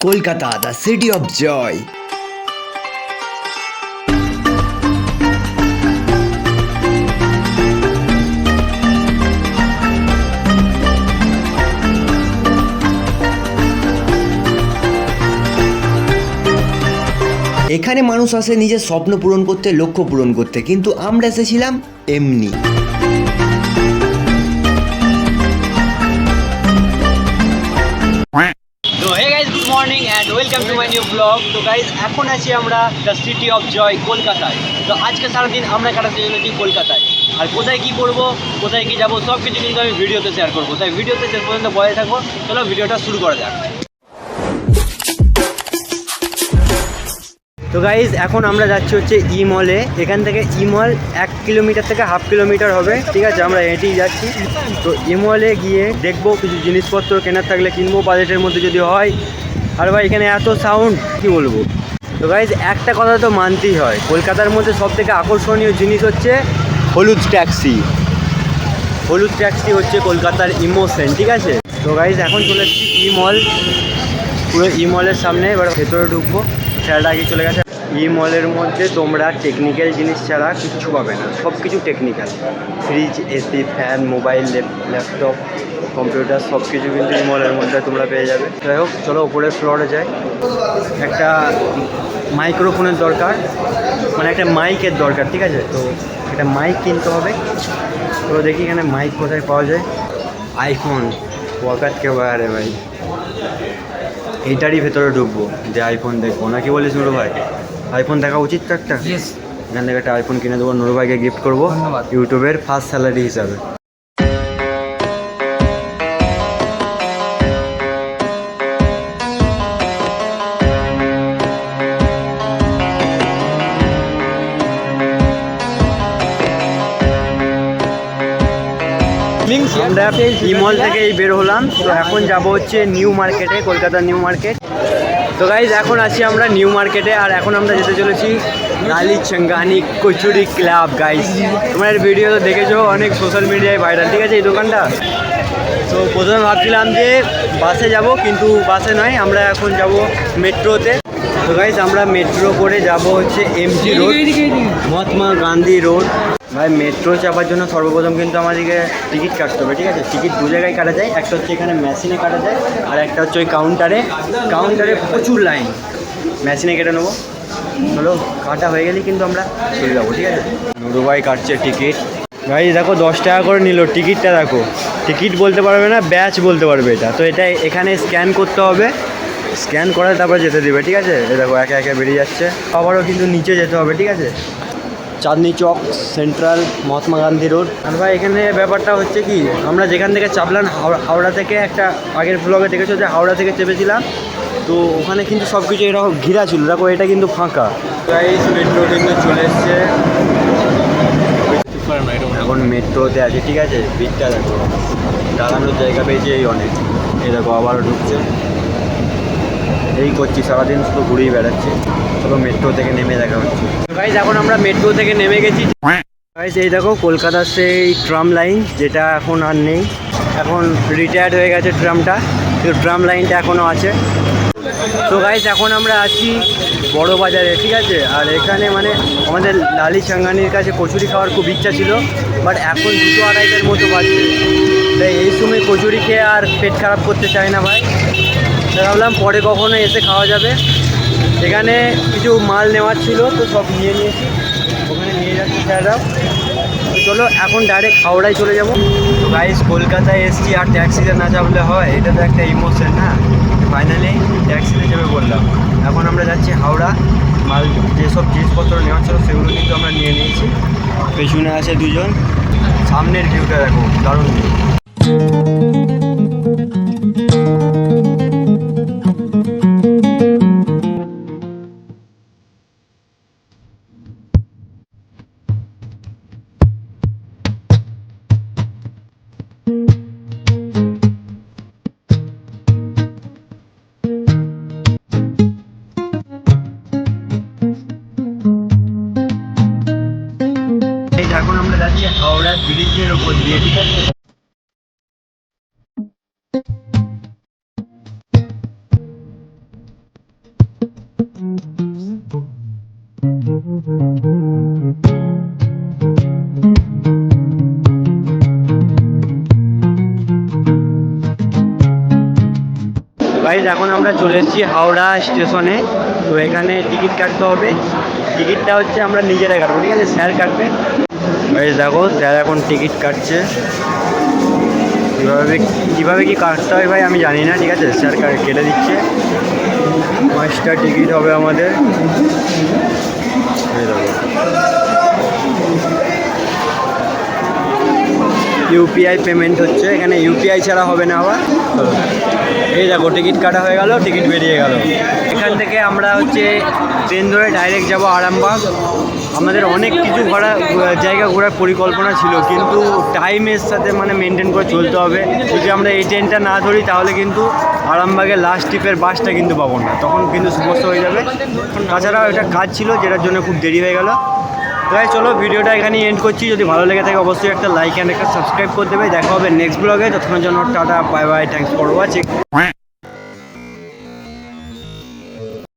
Kolkata the city of joy এখানে মানুষ আসে নিজের স্বপ্ন পূরণ করতে, লক্ষ্য পূরণ করতে, কিন্তু আমরা এসেছিলাম এমনি। Welcome to my new blog তো গাইজ এখন আছি আমরা দ্য সিটি অফ জয় কলকাতায়। তো আজকে সারাদিন আমরা কাটাতে চলেছি কলকাতায়। আর কোথায় কি করব, কোথায় কি যাব সব কিছু কিন্তু আমি ভিডিওতে শেয়ার করব। তাই ভিডিওতে শেষ পর্যন্ত বয়ে থাকব। চলো ভিডিওটা শুরু করা যাক। তো গাইজ এখন আমরা যাচ্ছি হচ্ছে ই মলে এখান থেকে ই মল এক কিলোমিটার থেকে হাফ কিলোমিটার হবে। ঠিক আছে, আমরা হেঁটেই যাচ্ছি। তো ই মলে গিয়ে দেখব কিছু জিনিসপত্র কেনার থাকলে কিনবো। বাজেটের মধ্যে যদি হয় আর ভাই, এখানে এত সাউন্ড কি বলব? তো গাইজ একটা কথা তো মানতেই হয়। কলকাতার মধ্যে সব থেকে আকর্ষণীয় জিনিস হচ্ছে হলুদ ট্যাক্সি হলুদ ট্যাক্সি হচ্ছে কলকাতার ইমোশন ঠিক আছে? তো গাইজ এখন চলে এসেছি ই মল পুরো ই মলের সামনে, এবার ভেতরে ঢুকবো। ছেলেটা আগে চলে গেছে। ই মলের মধ্যে তোমরা টেকনিক্যাল জিনিস ছাড়া কিচ্ছু পাবে না সব কিছু technical fridge AC fan mobile laptop computer সব কিছু কিন্তু ই মলের মধ্যে তোমরা পেয়ে যাবে। যাই হোক, চলো উপরের ফ্লোরে যাই। একটা মাইক্রোফোনের দরকার মানে একটা মাইকের দরকার, ঠিক আছে? তো একটা মাইক কিনতে হবে। তো দেখি এখানে মাইক কোথায় পাওয়া যায়। আইফোন ওয়াকাত কে বায়ারে ভাই। এইটারই ভেতরে ঢুকবো, যে আইফোন দেখব। না কি বলিস নুরু ভাই? আইফোন দেখা উচিত তো একটা এখান থেকে একটা আইফোন কিনে দেবো নুরু ভাইকে গিফট করব ইউটিউবের ফার্স্ট স্যালারি হিসাবে। আমরা ইমল থেকে এই বের হলাম। তো এখন যাব হচ্ছে নিউ মার্কেটে কলকাতা নিউ মার্কেট তো গাইজ এখন আছি আমরা নিউ মার্কেটে আর এখন আমরা যেতে চলেছি লালি চঙ্গানি কচুরি ক্লাব গাইজ তোমার ভিডিও তো দেখেছ, অনেক সোশ্যাল মিডিয়ায় ভাইরাল ঠিক আছে, এই দোকানটা? তো প্রথমে ভাবছিলাম যে বাসে যাব, কিন্তু বাসে নয়, আমরা এখন যাব মেট্রোতে তো গাইজ আমরা মেট্রো করে যাব হচ্ছে MG road Mahatma Gandhi road ভাই মেট্রো চাপার জন্য সর্বপ্রথম কিন্তু আমাদেরকে টিকিট কাটতে হবে ঠিক আছে? টিকিট দু জায়গায় কাটা যায় একটা হচ্ছে এখানে মেশিনে কাটা যায় আর একটা হচ্ছে ওই কাউন্টারে কাউন্টারে প্রচুর লাইন মেশিনে কেটে নেব। চলো কাটা হয়ে গেলেই কিন্তু আমরা চলে যাব ঠিক আছে? নুরু ভাই কাটছে টিকিট ভাই দেখো দশ টাকা করে নিল। টিকিটটা দেখো। টিকিট বলতে পারবে না ব্যাচ বলতে পারবে এটা। তো এটা এখানে স্ক্যান করতে হবে। স্ক্যান করে তারপরে যেতে দিবে, ঠিক আছে? এ দেখো, একে একে বেরিয়ে যাচ্ছে। আবারও কিন্তু নিচে যেতে হবে, ঠিক আছে? Chandni Chowk, central, Mahatma Gandhi road. আর ভাই, এখানে ব্যাপারটা হচ্ছে কি, আমরা যেখান থেকে চাপলাম হাওড়া হাওড়া থেকে একটা আগের ব্লগে দেখেছ যে হাওড়া থেকে চেপেছিলাম? তো ওখানে কিন্তু সব কিছু এরকম ঘিরা ছিল। দেখো, এটা কিন্তু ফাঁকা। মেট্রো কিন্তু চলে এসছে। এখন মেট্রোতে আছে, ঠিক আছে? ভিড়টা দেখো। দাঁড়ানোর জায়গা পেয়েছে এই অনেক। এই দেখো, আবারও ঢুকছে। এই করছি সারাদিন শুধু ঘুরেই বেড়াচ্ছি। চলো মেট্রো থেকে নেমে দেখা হচ্ছে। গাইজ এখন আমরা মেট্রো থেকে নেমে গেছি। গাইজ এই দেখো কলকাতার সেই ট্রাম লাইন যেটা এখন আর নেই। এখন রিটায়ার্ড হয়ে গেছে ট্রামটা কিন্তু ট্রাম লাইনটা এখনও আছে। তো গাইজ এখন আমরা আছি বড় বাজারে ঠিক আছে? আর এখানে মানে আমাদের লালি চাঙ্গানির কাছে কচুরি খাওয়ার খুব ইচ্ছা ছিল বাট এখন দুটো আড়াইটার মতো বাজছে। তাই এই সময় কচুরি খেয়ে আর পেট খারাপ করতে চায় না ভাই। ভাবলাম পরে কখনো এসে খাওয়া যাবে। এখানে কিছু মাল নেওয়ার ছিল, তো সব নিয়ে নিয়েছি। ওখানে নিয়ে যাচ্ছি স্যাররাও চলো, এখন ডাইরেক্ট হাওড়ায় চলে যাব। গাইস কলকাতায় এসছি, আর ট্যাক্সিতে না চাপলে হয়। এটা তো একটা ইমোশন না? ফাইনালি ট্যাক্সিতে যাবে বললাম এখন আমরা যাচ্ছি হাওড়া। মাল, যেসব জিনিসপত্র নেওয়ার ছিল, সেগুলো কিন্তু আমরা নিয়ে নিয়েছি। পেছনে আছে দুজন। সামনের ভিউটা দেখো, দারুণ ভিউ এখন আমরা চলে এসেছি হাওড়া স্টেশনে। তো এখানে টিকিট কাটতে হবে। টিকিটটা হচ্ছে আমরা নিজেরাই কাটবো, ঠিক আছে? স্যার কাটবে। গাইজ দেখো স্যার এখন টিকিট কাটছে। কীভাবে কীভাবে কি কাটতে হয় ভাই, আমি জানি না, ঠিক আছে? স্যার কেটে দিচ্ছে। পাঁচটা টিকিট হবে আমাদের। এই দেখো। ইউপিআই পেমেন্ট হচ্ছে, এখানে ইউপিআই ছাড়া হবে না আবার। এই দেখো, টিকিট কাটা হয়ে গেল, টিকিট বেরিয়ে গেল। এখান থেকে আমরা হচ্ছে ট্রেন ধরে ডাইরেক্ট যাব আরামবাগ। আমাদের অনেক কিছু ঘোরা, জায়গা ঘোরার পরিকল্পনা ছিল, কিন্তু টাইমের সাথে মানে মেনটেন করে চলতে হবে। যদি আমরা এই ট্রেনটা না ধরি, তাহলে কিন্তু আরামবাগের লাস্ট ট্রিপের বাসটা কিন্তু পাবো না। তখন কিন্তু সমস্যা হয়ে যাবে। তাছাড়াও একটা কাজ ছিল, যেটার জন্য খুব দেরি হয়ে গেল। তাই চলো ভিডিওটা এখানে এন্ড করছি। যদি ভালো লেগে থাকে, অবশ্যই একটা লাইক অ্যান্ড একটা সাবস্ক্রাইব করে দেবে। দেখা হবে নেক্সট ব্লগে ততক্ষণের জন্য tata bye bye thanks for watching